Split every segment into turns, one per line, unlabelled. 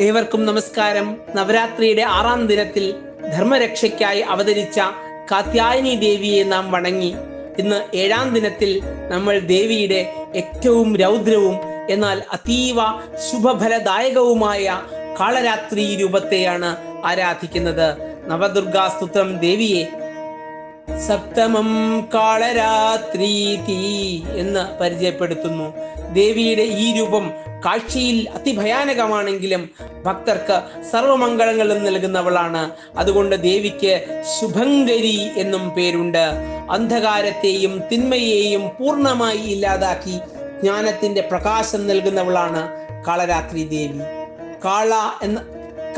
ഏവർക്കും നമസ്കാരം. നവരാത്രിയുടെ ആറാം ദിനത്തിൽ ധർമ്മരക്ഷയ്ക്കായി അവതരിച്ച കാത്യായനി ദേവിയെ നാം വണങ്ങി. ഇന്ന് ഏഴാം ദിനത്തിൽ നമ്മൾ ദേവിയുടെ ഏറ്റവും രൗദ്രവും എന്നാൽ അതീവ ശുഭഫലദായകവുമായ കാളരാത്രി രൂപത്തെയാണ് ആരാധിക്കുന്നത്. നവദുർഗാ സ്തുത്രം ദേവിയെ സപ്തമം കാളരാത്രീതി എന്ന് പരിചയപ്പെടുത്തുന്നു. ദേവിയുടെ ഈ രൂപം കാഴ്ചയിൽ അതിഭയാനകമാണെങ്കിലും ഭക്തർക്ക് സർവമംഗളങ്ങളും നൽകുന്നവളാണ്. അതുകൊണ്ട് ദേവിക്ക് ശുഭങ്കരി എന്നും പേരുണ്ട്. അന്ധകാരത്തെയും തിന്മയെയും പൂർണമായി ഇല്ലാതാക്കി ജ്ഞാനത്തിന്റെ പ്രകാശം നൽകുന്നവളാണ് കാളരാത്രി ദേവി. കാള എന്ന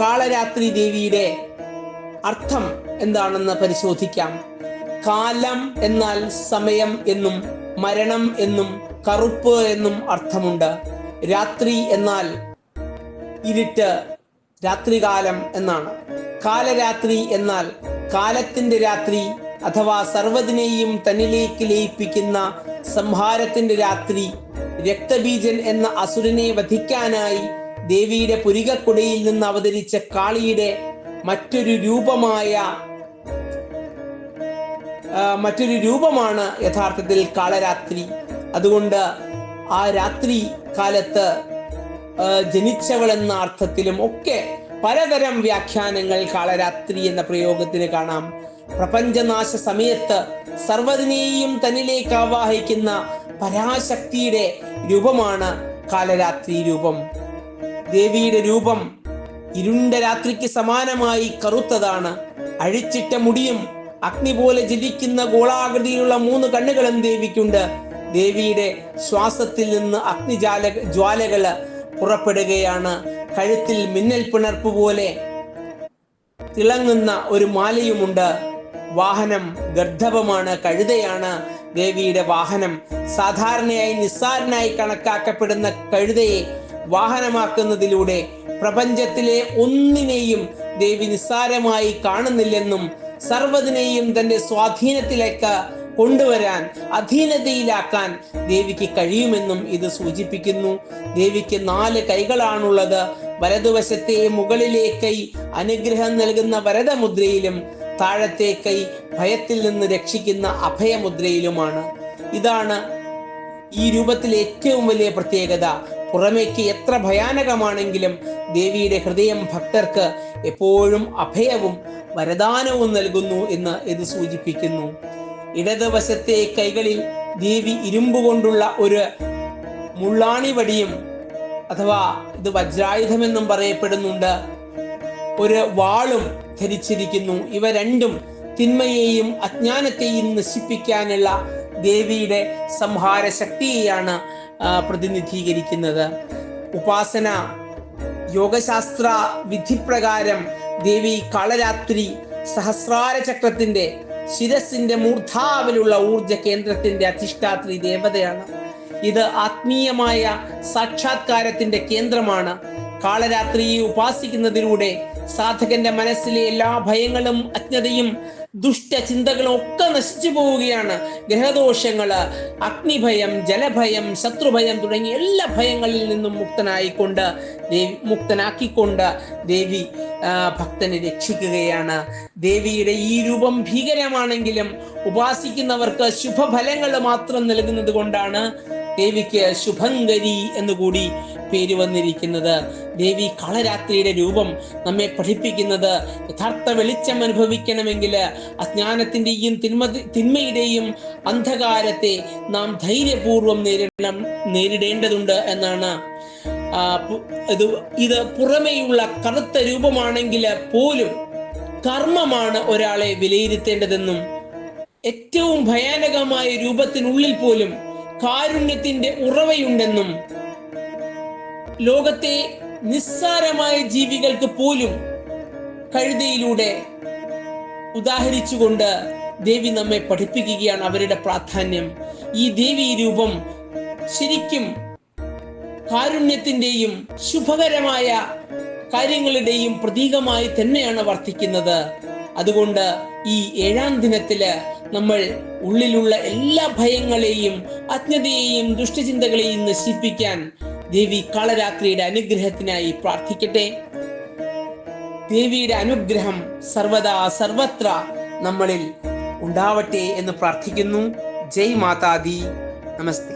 കാളരാത്രി ദേവിയുടെ അർത്ഥം എന്താണെന്ന് പരിശോധിക്കാം. കാലം എന്നാൽ സമയം എന്നും മരണം എന്നും കറുപ്പ് എന്നും അർത്ഥമുണ്ട്. രാത്രി എന്നാൽ ഇരുട്ട് രാത്രികാലം എന്നാണ്. കാലരാത്രി എന്നാൽ കാലത്തിന്റെ രാത്രി അഥവാ സർവതിനെയും തന്നിലേക്ക് ലയിപ്പിക്കുന്ന സംഹാരത്തിന്റെ രാത്രി. രക്തബീജൻ എന്ന അസുരനെ വധിക്കാനായി ദേവിയുടെ പുരികക്കുടയിൽ നിന്ന് അവതരിച്ച കാളിയുടെ മറ്റൊരു രൂപമായ മറ്റൊരു രൂപമാണ് യഥാർത്ഥത്തിൽ കാളരാത്രി. അതുകൊണ്ട് ആ രാത്രി കാലത്ത് ജനിച്ചവൾ എന്ന അർത്ഥത്തിലും ഒക്കെ പലതരം വ്യാഖ്യാനങ്ങൾ കാളരാത്രി എന്ന പ്രയോഗത്തിന് കാണാം. പ്രപഞ്ചനാശ സമയത്ത് സർവതിനെയും തന്നിലേക്ക് ആവാഹിക്കുന്ന പരാശക്തിയുടെ രൂപമാണ് കാലരാത്രി രൂപം. ദേവിയുടെ രൂപം ഇരുണ്ട രാത്രിക്ക് സമാനമായി കറുത്തതാണ്. അഴിച്ചിട്ട മുടിയും അഗ്നി പോലെ ജ്വലിക്കുന്ന ഗോളാകൃതിയിലുള്ള മൂന്ന് കണ്ണുകളും ദേവിക്കുണ്ട്. ദേവിയുടെ ശ്വാസത്തിൽ നിന്ന് അഗ്നിജാല ജ്വാലകൾ പുറപ്പെടുകയാണ്. കഴുത്തിൽ മിന്നൽ പിണർപ്പ് പോലെ തിളങ്ങുന്ന ഒരു മാലയുമുണ്ട്. വാഹനം ഗർദ്ധവമാണ് കഴുതയാണ്. ദേവിയുടെ വാഹനം സാധാരണയായി നിസ്സാരനായി കണക്കാക്കപ്പെടുന്ന കഴുതയെ വാഹനമാക്കുന്നതിലൂടെ പ്രപഞ്ചത്തിലെ ഒന്നിനെയും ദേവി നിസ്സാരമായി കാണുന്നില്ലെന്നും സർവതിനെയും തന്റെ സ്വാധീനത്തിലേക്ക് കൊണ്ടുവരാൻ അധീനതയിലാക്കാൻ ദേവിക്ക് കഴിയുമെന്നും ഇത് സൂചിപ്പിക്കുന്നു. ദേവിക്ക് നാല് കൈകളാണുള്ളത്. വലതുവശത്തെ മുകളിലെ കൈ അനുഗ്രഹം നൽകുന്ന വരദമുദ്രയിലും താഴത്തെ കൈ ഭയത്തിൽ നിന്ന് രക്ഷിക്കുന്ന അഭയമുദ്രയിലുമാണ്. ഇതാണ് ഈ രൂപത്തിലെ ഏറ്റവും വലിയ പ്രത്യേകത. പുറമേക്ക് എത്ര ഭയാനകമാണെങ്കിലും ദേവിയുടെ ഹൃദയം ഭക്തർക്ക് എപ്പോഴും അഭയവും വരദാനവും നൽകുന്നു എന്ന് ഇത് സൂചിപ്പിക്കുന്നു. ഇടതുവശത്തെ കൈകളിൽ ദേവി ഇരുമ്പ് കൊണ്ടുള്ള ഒരു മുള്ളാണി വടിയും അഥവാ ഇത് വജ്രായുധമെന്നും പറയപ്പെടുന്നുണ്ട്. ഒരു വാളും ധരിച്ചിരിക്കുന്നു. ഇവ രണ്ടും തിന്മയെയും അജ്ഞാനത്തെയും നശിപ്പിക്കാനുള്ള ദേവിയുടെ സംഹാര ശക്തിയെയാണ് പ്രതിനിധീകരിക്കുന്നത്. ഉപാസന യോഗശാസ്ത്ര വിധിപ്രകാരം ദേവി കാളരാത്രി സഹസ്രാര ചക്രത്തിന്റെ ശിരസിന്റെ മൂർധാവിലുള്ള ഊർജ കേന്ദ്രത്തിന്റെ അധിഷ്ഠാത്രി ദേവതയാണ്. ഇത് ആത്മീയമായ സാക്ഷാത്കാരത്തിന്റെ കേന്ദ്രമാണ്. കാളരാത്രിയെ ഉപാസിക്കുന്നതിലൂടെ സാധകന്റെ മനസ്സിലെ എല്ലാ ഭയങ്ങളും അജ്ഞതയും ദുഷ്ടചിന്തകളും ഒക്കെ നശിച്ചു പോവുകയാണ്. ഗ്രഹദോഷങ്ങൾ അഗ്നിഭയം ജലഭയം ശത്രുഭയം തുടങ്ങിയ എല്ലാ ഭയങ്ങളിൽ നിന്നും മുക്തനായിക്കൊണ്ട് ദേവി മുക്തനാക്കിക്കൊണ്ട് ദേവി ഭക്തനെ രക്ഷിക്കുകയാണ്. ദേവിയുടെ ഈ രൂപം ഭീകരമാണെങ്കിലും ഉപാസിക്കുന്നവർക്ക് ശുഭഫലങ്ങൾ മാത്രം നൽകുന്നത് കൊണ്ടാണ് ദേവിക്ക് ശുഭങ്കരി എന്നുകൂടി പേര് വന്നിരിക്കുന്നത്. ദേവി കാളരാത്രിയുടെ രൂപം നമ്മെ പഠിപ്പിക്കുന്നത്. യഥാർത്ഥ വെളിച്ചം അനുഭവിക്കണമെങ്കിൽ അജ്ഞാനത്തിന്റെയും തിന്മ തിന്മയുടെയും അന്ധകാരത്തെ നാം ധൈര്യപൂർവം നേരിടണം നേരിടേണ്ടതുണ്ട് എന്നാണ്. ഇത് ഇത് പുറമേയുള്ള കറുത്ത രൂപമാണെങ്കിൽ പോലും കർമ്മമാണ് ഒരാളെ വിലയിരുത്തേണ്ടതെന്നും ഏറ്റവും ഭയാനകമായ രൂപത്തിനുള്ളിൽ പോലും കാരുണ്യത്തിന്റെ ഉറവയുണ്ടെന്നും ലോകത്തെ നിസ്സാരമായ ജീവികൾക്ക് പോലും കഴുതയിലൂടെ ഉദാഹരിച്ചുകൊണ്ട് ദേവി നമ്മെ പഠിപ്പിക്കുകയാണ് അവരുടെ പ്രാധാന്യം. ഈ ദേവി രൂപം ശരിക്കും കാരുണ്യത്തിന്റെയും ശുഭകരമായ കാര്യങ്ങളുടെയും പ്രതീകമായി തന്നെയാണ് വർത്തിക്കുന്നത്. അതുകൊണ്ട് ഈ ഏഴാം ദിനത്തിൽ നമ്മൾ ഉള്ളിലുള്ള എല്ലാ ഭയങ്ങളെയും അജ്ഞതയെയും ദുഷ്ടചിന്തകളെയും നശിപ്പിക്കാൻ ദേവി കാളരാത്രിയുടെ അനുഗ്രഹത്തിനായി പ്രാർത്ഥിക്കട്ടെ. ദേവിയുടെ അനുഗ്രഹം സർവദാ സർവത്ര നമ്മളിൽ ഉണ്ടാവട്ടെ എന്ന് പ്രാർത്ഥിക്കുന്നു. ജയ് മാതാദി. നമസ്തേ.